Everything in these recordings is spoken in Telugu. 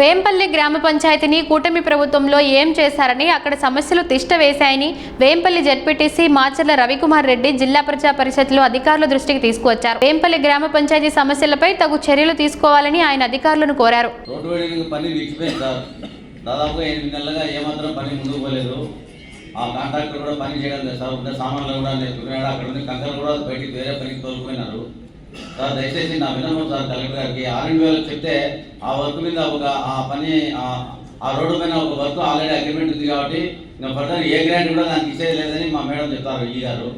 వేంపల్లి గ్రామ పంచాయతీని కూటమి ప్రభుత్వంలో ఏం చేశారని అక్కడ సమస్యలు తిష్ట వేశాయని వేంపల్లి జడ్పీటీసీ మాచర్ల రవికుమార్ రెడ్డి జిల్లా ప్రజా పరిషత్లో అధికారుల దృష్టికి తీసుకువచ్చారు. వేంపల్లి గ్రామ పంచాయతీ సమస్యలపై తగు చర్యలు తీసుకోవాలని ఆయన అధికారులను కోరారు. దాదాపు ఎనిమిది నెలలుగా ఏమాత్రం పని ముందుకు పోలేదు. ఆ కాంట్రాక్టర్ కూడా పని చేయడం సామాన్లు కూడా అక్కడ కంకర కూడా బయటికి వేరే పనికి సార్ దయచేసి నా వినము సార్ కలెక్టర్ గారికి ఆర్ఎండ్ వేలకు చెప్తే ఆ వర్క్ మీద ఒక ఆ పని ఆ- రోడ్డు పైన ఒక వర్క్ ఆల్రెడీ అగ్రిమెంట్ ఉంది కాబట్టి ఇంకా ఫర్దర్ ఏ గ్రాంట్ కూడా దానికి ఇచ్చేది లేదని మా మేడం చెప్తారు ఈ గారు.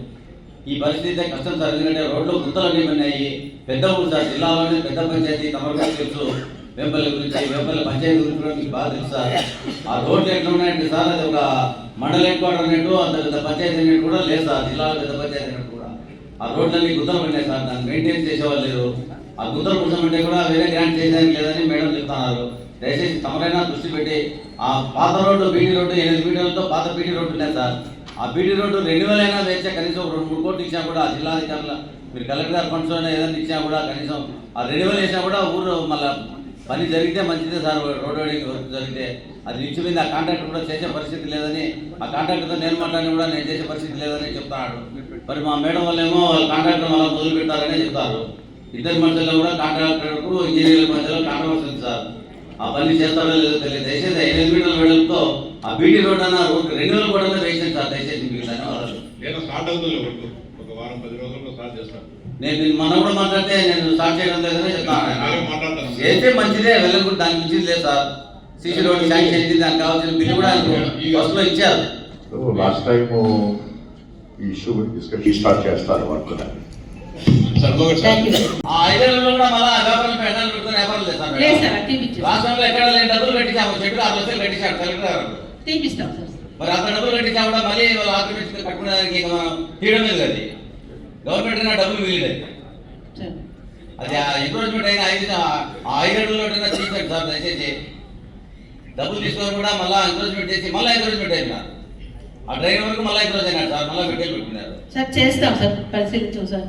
ఈ పరిస్థితి అయితే కష్టం సార్ ఎందుకంటే రోడ్లు గుంతలు అన్నీ ఉన్నాయి పెద్ద ఊరు సార్ జిల్లాలోనే పెద్ద పంచాయతీ తమరుగా తెలుసు. వేంపల్లి గురించి వేంపల్లి పంచాయతీ గురించి కూడా మీకు బాగా తెలుసు సార్. ఆ రోడ్లు ఎట్లా ఉన్నాయంటే సార్ అది ఒక మండల హెడ్ క్వార్టర్ అన్నట్టు అంత పెద్ద పంచాయతీ అన్నట్టు కూడా లేదు సార్ జిల్లాలో పెద్ద పంచాయతీ అన్నట్టు ఆ రోడ్లన్నీ గుద్దలు పడినాయి సార్. దాన్ని మెయింటైన్ చేసేవాళ్ళు లేరు. ఆ గుద్దలు కోసం కూడా వేరే గ్రాంట్ చేయడానికి లేదని మేడం చెప్తున్నారు. దయచేసి తమరైనా దృష్టి పెట్టి ఆ పాత రోడ్డు బీటీ రోడ్డు ఎనిమిది మీటర్లతో పాత బీటీ రోడ్డు ఉన్నాయి సార్. ఆ బీటీ రోడ్డు రెండు వేలైనా వేస్తే కనీసం ఒక రెండు మూడు కోట్లు ఇచ్చినా కూడా ఆ జిల్లాధికారుల మీరు కలెక్టర్ ఫండ్స్ ఏదైనా ఇచ్చినా కూడా కనీసం ఆ రెండు వేలు వేసినా కూడా ఊరు మళ్ళీ పని జరిగితే మంచిదే సార్ రోడ్ వేడింగ్ వర్క్ జరిగితే. అది నిలిచిపోయింది ఆ కాంట్రాక్టర్ కూడా చేసే పరిస్థితి లేదని ఆ కాంట్రాక్టర్తో నేను మాట్లాడిన కూడా నేను చేసే పరిస్థితి లేదని చెప్తున్నాడు మరి మా మేడం వాళ్ళేమో కాంట్రాక్టర్ మళ్ళీ మొదలు పెట్టారనే చెప్తారు. ఇద్దరి మధ్యలో కూడా కాంట్రాక్టర్కు ఇంజనీర్ల మధ్యలో కాంట్రవర్సీ ఉంది సార్. ఆ పని చేస్తారో లేదో తెలియదు. దయచేసి ఐదు మీటర్ల వెడల్పుతో ఆ బీటీ రోడ్ అన్న రోడ్ రెండు వేల కూడా వేసింది సార్ దయచేసి మీకు ధన్యవాదాలు నేను స్టార్ట్ అవుతుంది ఒక వారం పది రోజుల్లో స్టార్ట్ చేస్తాను. నేను కూడా మాట్లాడితే నేను స్టార్ట్ చేయడం లేదని చెప్తాను. చేస్తే మంచిదే వెళ్ళకూడదు దానికి మించింది లేదు సార్. సీసీ రోడ్ శాంక్షన్ అయింది దానికి కావాల్సిన బిల్లు కూడా ఫస్ట్లో ఇచ్చారు. లాస్ట్ టైం ఈ ఇష్యూ డిస్కషన్ స్టార్ట్ చేస్తారు అనుకున్నాను. సర్వగట్ సార్. ఆ ఐదేళ్ళలో కూడా మళ్ళా వ్యాపారం పెడాలు పెట్టుకుని వ్యాపారం లేదు సార్? లేదు సార్ అది తీపిచ్చాం రాష్ట్రంలో ఎక్కడ లేని డబ్బులు కట్టించాము చెట్టు ఆరు లక్షలు కట్టించాడు కలెక్టర్ మరి అంత డబ్బులు మళ్ళీ వాళ్ళు ఆక్రమించుకుని మనం తీయడం లేదు అది. గవర్నమెంట్ అయినా డబ్బులు మిగిలినాయి. అది ఆ ఎంక్రోచ్మెంట్ అయిన ఐదు ఆ ఐదేళ్ళలో తీసాడు సార్ దయచేసి డబ్బులు తీసుకొని కూడా మళ్ళీ ఎంక్రోచ్మెంట్ చేసి మళ్ళీ ఎంక్రోచ్మెంట్ అయిపోయినారు ఆ డ్రైవర్ వరకు మళ్ళీ ఎంక్రోచ్ అయినాడు సార్ మళ్ళీ పెట్టేలు పెట్టినారు సార్ చేస్తాం సార్ పరిశీలించాం సార్.